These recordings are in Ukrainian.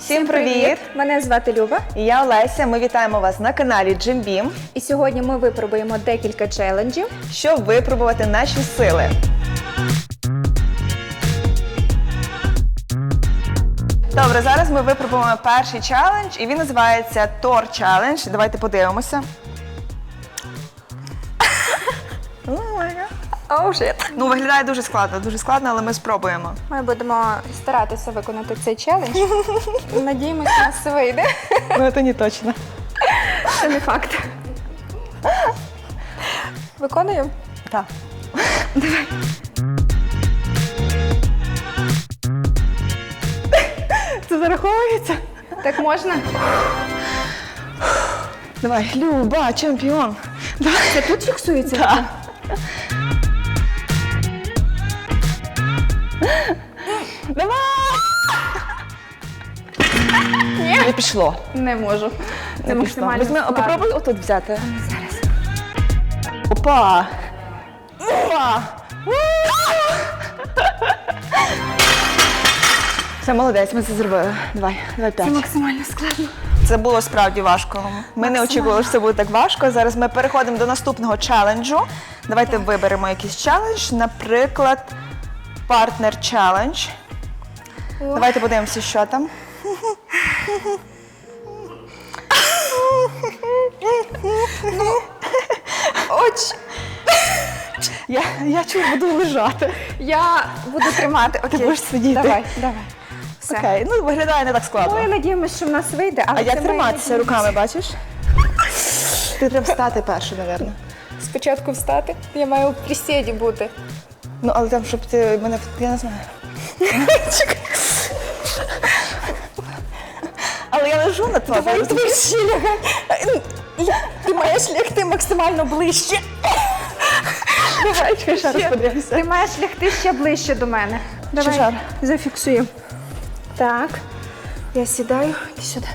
Всім привіт! Мене звати Люба, І Я Олеся. Ми вітаємо вас на каналі Jim Beam, і сьогодні ми випробуємо декілька челенджів. щоб випробувати наші сили. Добре, зараз ми випробуємо перший челендж, і він називається Тор Челендж. Давайте подивимося. Оу. Ну, виглядає дуже складно, дуже складно, але ми спробуємо. Ми будемо старатися виконати цей челендж. Надіємося, у нас вийде. Ну, це не точно. Це не факт. Виконуємо? Так. Це зараховується? Так можна? Давай, Люба, чемпіон. Давай. Це тут фіксується? Так. Давай! Не пішло. Не можу. Це Не пішло. максимально Візьми, складно. попробуй отут взяти. Зараз. Опа! Опа! Все, молодець, ми це зробили. Давай, давай Це п'ять. максимально складно. Це було справді важко. Ми не очікували, що це буде так важко. Зараз ми переходимо до наступного челенджу. Давайте виберемо якийсь челендж, наприклад, партнер челендж. О. Давайте подивимося, що там. Оч, Я, я чую, буду лежати. я буду тримати. Окей. будеш сидіти? Давай, давай. Все. Окей, ну виглядає не так складно. Ну, я надіємося, що в нас вийде, але А як триматися руками, бачиш? Ти треба встати перше, мабуть. Спочатку встати. Я маю в присіді бути. Ну, але там, щоб ти мене. Я не знаю. Чекай. Але я лежу на твоєму. Давай ближче лягай. Ти маєш лягти максимально ближче. Давай, чекай, ще раз подивимося. Ти маєш лягти ще ближче до мене. Давай, жар? зафіксуємо. Так. Я сідаю. Іди сюди.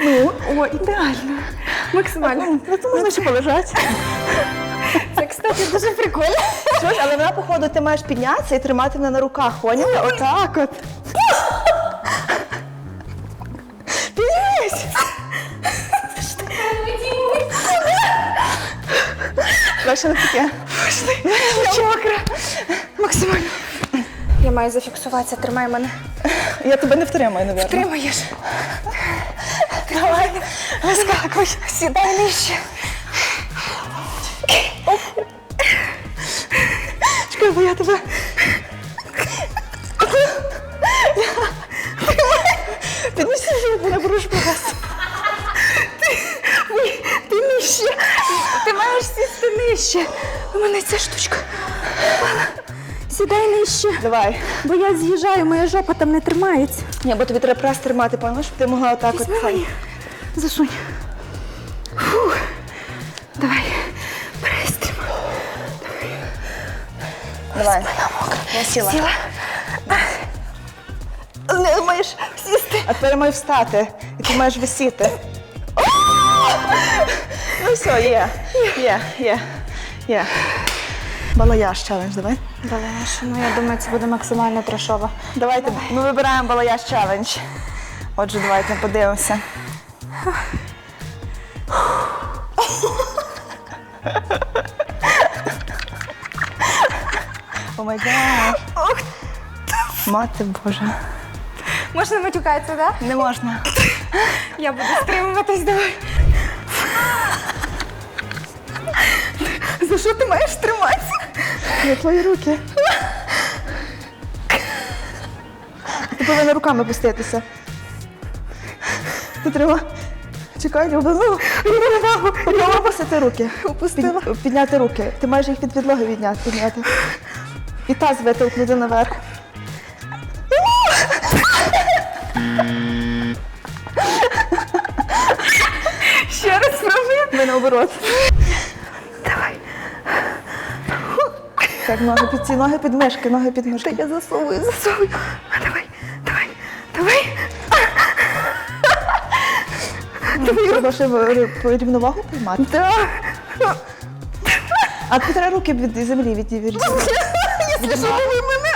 Ну, о, ідеально. Максимально. Ну, то можна ще полежати. Це, кстати, дуже прикольно. Чуєш, але вона, походу, ти маєш піднятися і тримати мене на руках, поняла? Отак от. Піднімись! Бачиш, не таке. Максимально. Я маю зафіксуватися, тримай мене. Я тебе не втримаю, навірно. Тримаєш. Давай, вискакуй. Сідай нижче. Чекай, я тебе. Піднімися, я не будеш просто. Ти нижче. Ти маєш сісти нижче. У мене ця штучка. Сідай нижче. Давай. Бо я з'їжджаю, моя жопа там не тримається. Ні, бо тобі треба прес тримати, поняла, щоб ти могла отак от. Засунь. Сіла. Сіла. Не маєш сісти. А тепер маю встати. І ти маєш висіти. Ну все, є. Є, є, є. Балаяж челендж, давай. Балаш, ну я думаю, це буде максимально трешово. Давайте ми вибираємо балаяж челендж. Отже, давайте подивимося. О май гад. Мати Божа. Можна матюкатися, так? Не можна. Я буду стримуватись, давай. За що ти маєш триматися? Я твої руки. Ти повинна руками пуститися. Ти треба. Чекай, Люба, ну, попробуй опустити руки. Опустила. Під- підняти руки. Ти маєш їх від підлоги відняти, підняти. І таз витолкнути наверх. Ще раз спробуємо. Ми наоборот. Давай. Так, ноги під ці ноги під мишки, ноги під мишки. Я засовую, засовую. А, Давай, давай, давай. Треба ще рівновагу піймати. Так. А тобі треба руки від землі від. Засовуй мене.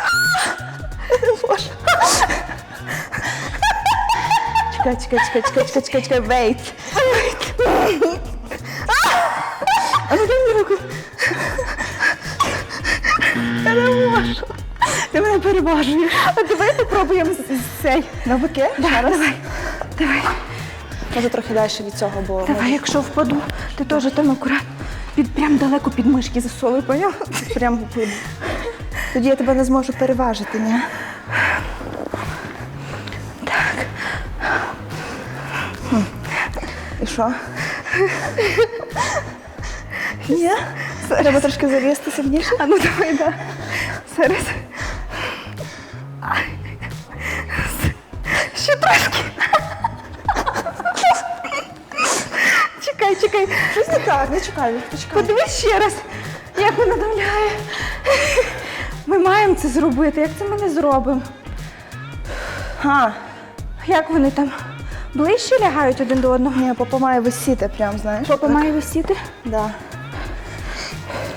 Чекай, чекай, чекай, чекай, чекай, чекай, чекай, wait. Wait. А ну дай мені руку. Я не можу. Ти мене переважуєш. А давай попробуємо з- цей. Навпаки? Ще раз. Давай. Давай. Може трохи далі від цього, бо Давай, якщо впаду, ти теж там акурат. Під прям далеко під мишки засовуй, поняв? прям тоді я тебе не зможу переважити, ні? Так. Хм. І що? Ні? Треба трошки залізти сильніше. А ну давай, да. Зараз. Ще трошки. Чекай, чекай. Щось не так, не чекай, почекай. Подивись ще раз, як вона давляє. Маємо це зробити. Як це ми не зробимо? А, Як вони там ближче лягають один до одного? ні, попа має висіти прям, знаєш. Попа так. має висіти. Да.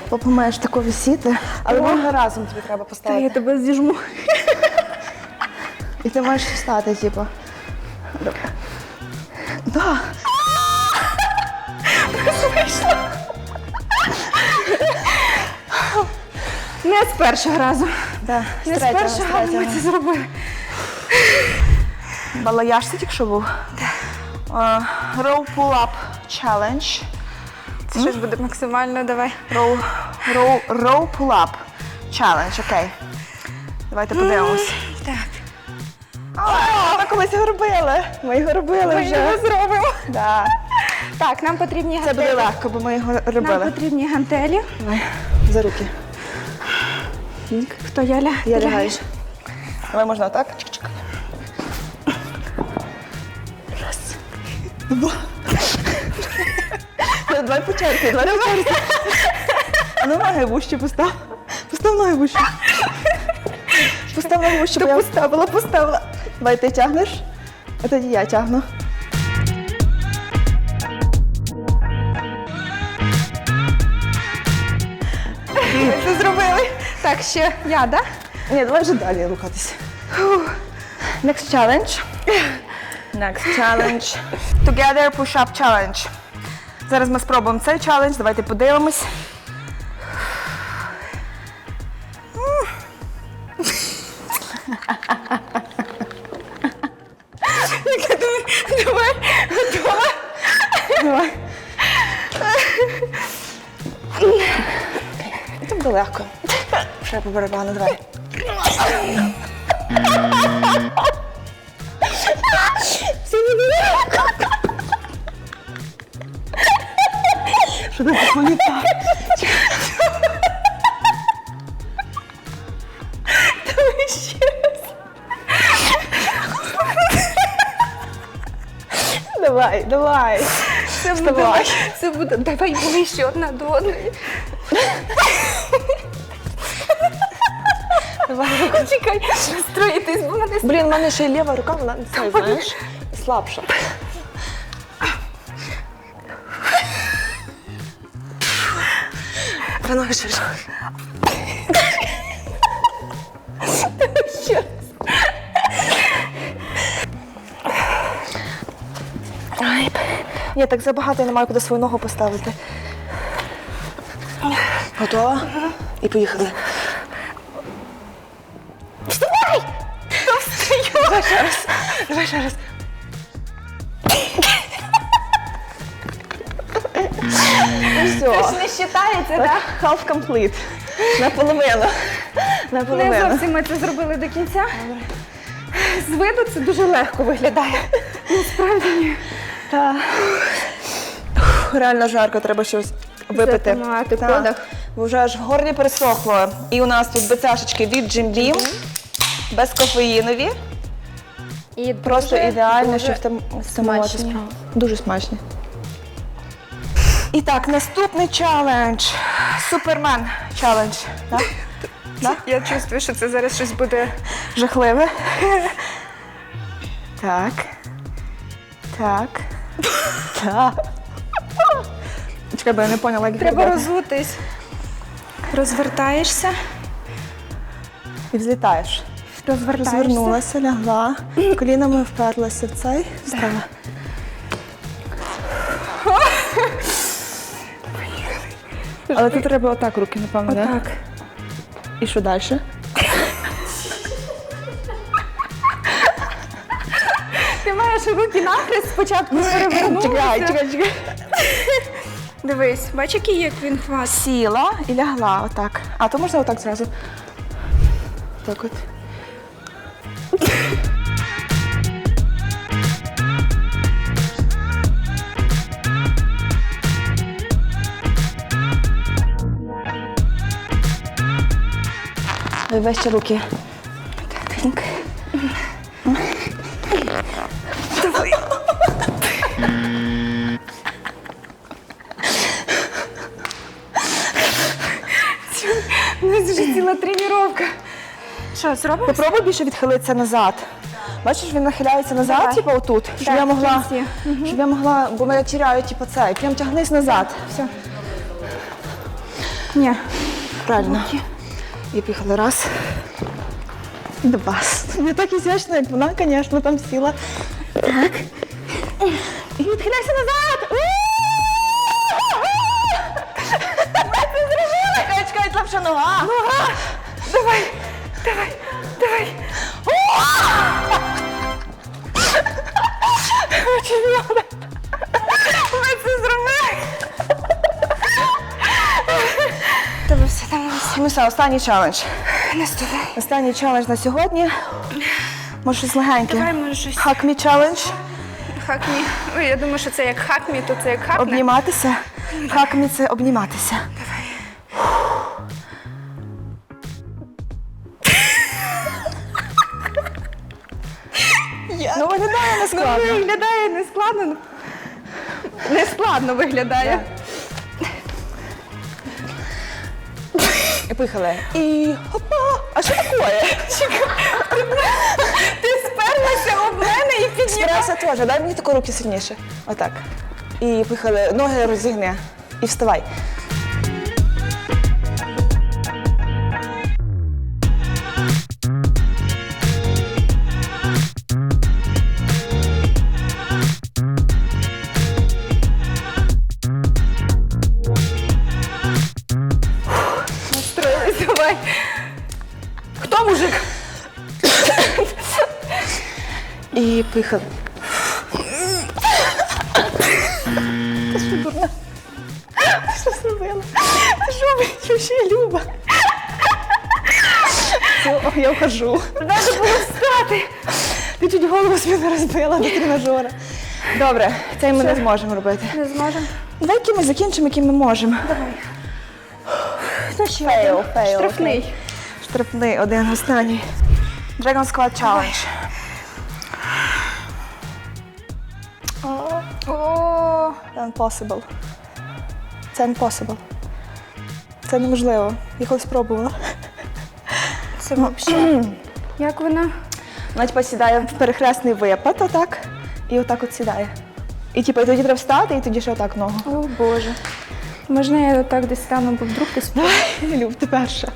Попа маєш тако висіти, але О. разом тобі треба Та поставити. я тебе зіжму. І ти маєш встати, типу. Добре. Да. Не з першого разу. Да. Не з третього, першого разу ми третього. це зробили. Балаяж це тільки що був? Uh, row pull-up challenge. Це щось буде максимально, давай. Row, row, row pull-up challenge, окей. Давайте подивимось. Так. А, Ми колись його робили. Ми його робили Ми вже. його зробимо. Да. Так, нам потрібні Це гантелі. буде легко, бо ми його Нам робили. потрібні гантелі. Давай, за руки. Хто я ля? Я лягаєш? Давай можна отак. Чик-чик. Раз. Два. Давай по черзі, давай по черзі. А ну ноги вище постав. Постав ноги вище. Постав ноги бо я поставила, поставила. Давай ти тягнеш, а тоді я тягну. Так, ще я, да? Ні, давай вже далі рухатися. Next challenge. Next challenge. Together push-up challenge. Зараз ми спробуємо цей челендж. Давайте подивимось. Ще барабану, давай. Що ти так так? Давай ще раз. Давай, давай. Це буде, Вставай. це буде, давай ближче одна до одної. Чекай, настроїтись, бо мене Блін, в мене ще й ліва рука, вона це, знаєш, слабша. Та ноги ширше. ще. Ні, так забагато я не маю куди свою ногу поставити. Готова? І поїхали. Давай ще раз. Давай ще раз. Все. Не вважається, Так, half complete. Наполовину. Не зовсім ми це зробили до кінця. З виду це дуже легко виглядає. Насправді ні. Та. Ух, Реально жарко, треба щось випити. Затримати Та. подих. Бо вже аж в горлі пересохло. І у нас тут бецашечки від Jim Beam, безкофеїнові. І Просто дуже, ідеально, дуже щоб там втамувати смачні. справу. Дуже смачні. І так, наступний челендж. Супермен челендж. Так? Да? Я чувствую, що це зараз щось буде. Жахливе. Так. Так. Так. Чекай, бо я не поняла, як Треба розутись. Розвертаєшся. І взлітаєш. Розвертаєшся. Розвернулася, лягла, колінами вперлася в цей, встала. Але тут треба отак руки, напевно, так? Отак. І що далі? Ти маєш руки нахрест спочатку перевернутися. Чекай, чекай, чекай. Дивись, бач, який як він хват. Сіла і лягла отак. А то можна отак зразу. Так от. Вище руки. Так. У нас вже ціла тренування. Що, зробимо? Попробуй більше відхилитися назад. Бачиш, він нахиляється назад, Давай. типу отут, щоб Так, я могла, в кінці. щоб я могла, бо мене тіряють, типу, цей. Прям тягнись назад. Все. Ні. Правильно. І поїхали раз. Два. Не так ізящно, як вона, звісно, там сіла. Так. І відхиляйся назад. Ми це. Чекай, чекай, слабша нога. Нога. Давай, давай, давай. Чемпіони. Все, останній челендж. наступне. Останній челендж на сьогодні. Може, щось легеньке. Давай, може, щось. Me челендж. Хакмі. Ой, я думаю, що це як хакмі, то це як хакне. Обніматися. Me – це обніматися. Ну, виглядає не Ну, виглядає не складно. Не складно виглядає. І поїхали. І опа, А що таке? Ти сперлася об мене і підняла. Спирайся теж, дай мені таку руки сильніше. Отак. І поїхали. Ноги розігни. І вставай. Поїхали. Ти що дурна? Ти що зробила? Ти що, ще Люба? Все, я вхожу. Треба було встати. Ти чуть голову собі не розбила до тренажера. Добре, це ми не зможемо робити. Не зможемо. Давай які ми закінчимо, які ми можемо. Давай. Ну, ще Фейл, фейл, Штрафний. Штрафний, один останній. Dragon Squad Challenge. Impossible. Це impossible. Це неможливо. Я колись пробувала. це взагалі. Як вона? Вона типу, сідає в перехресний випад, отак, і отак от сідає. І типу, і тоді треба встати, і тоді ще отак ногу. О, Боже. Можна я отак десь стану, бо вдруг ти спиш? Люб, ти перша.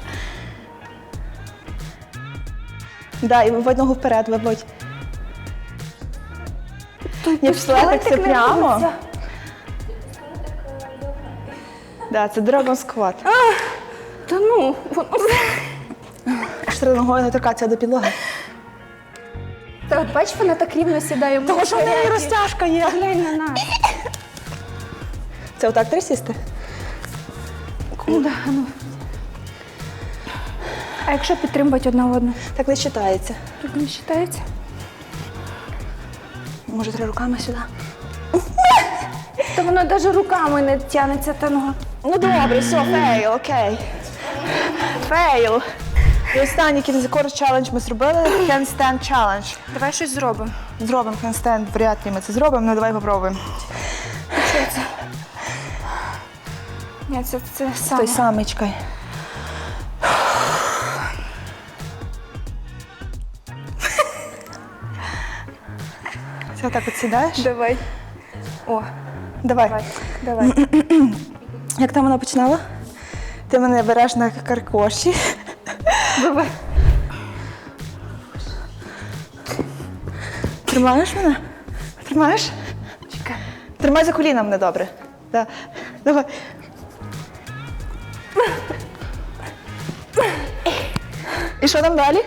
Да, і виводь ногу вперед, виводь. Ні, пішла так все прямо. Да, це Dragon Squat. Та ну, воно... Аж треба ногою не торкатися до підлоги. Та от бач, вона так рівно сідає. Тому що в неї розтяжка є. Глянь на нас. Це отак треба сісти? Да, ну. А якщо підтримувати одна одну? Так не вважається. Так не вважається? Може, треба руками сюди? Та воно навіть руками не тягнеться та нога. Ну добре, все, фейл, окей. Фейл. І останній кінзикор челендж ми зробили. Handstand challenge. Давай щось зробимо. Зробимо handstand, вряд ли ми це зробимо, ну давай попробуємо. Що це? Ні, це, це саме. Той самий, чекай. Це отак от сідаєш? Давай. О, Давай. давай. Як там вона починала? Ти мене береш на каркоші. Давай. Тримаєш мене? Тримаєш? Чекай. Тримай за коліна мене добре. Да. Давай. І що там далі?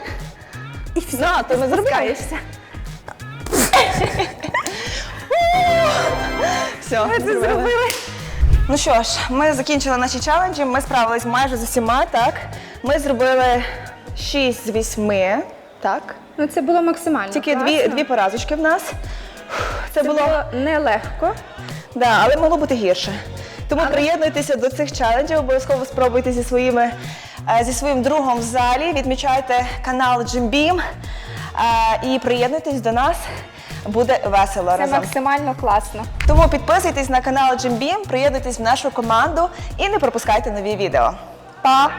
І все, Да, то ми зробили. Все, Ми це зробили. Ну що ж, ми закінчили наші челенджі, ми справились майже з усіма, так? Ми зробили 6 з 8, так? Ну це було максимально. Тільки класно. дві, дві поразочки в нас. Це, Це було, було нелегко. Да, але могло бути гірше. Тому приєднуйтеся до цих челенджів, обов'язково спробуйте зі, своїми, е, зі своїм другом в залі, відмічайте канал Beam е, і приєднуйтесь до нас. Буде весело Це разом. максимально класно. Тому підписуйтесь на канал Beam, приєднуйтесь в нашу команду і не пропускайте нові відео. Па!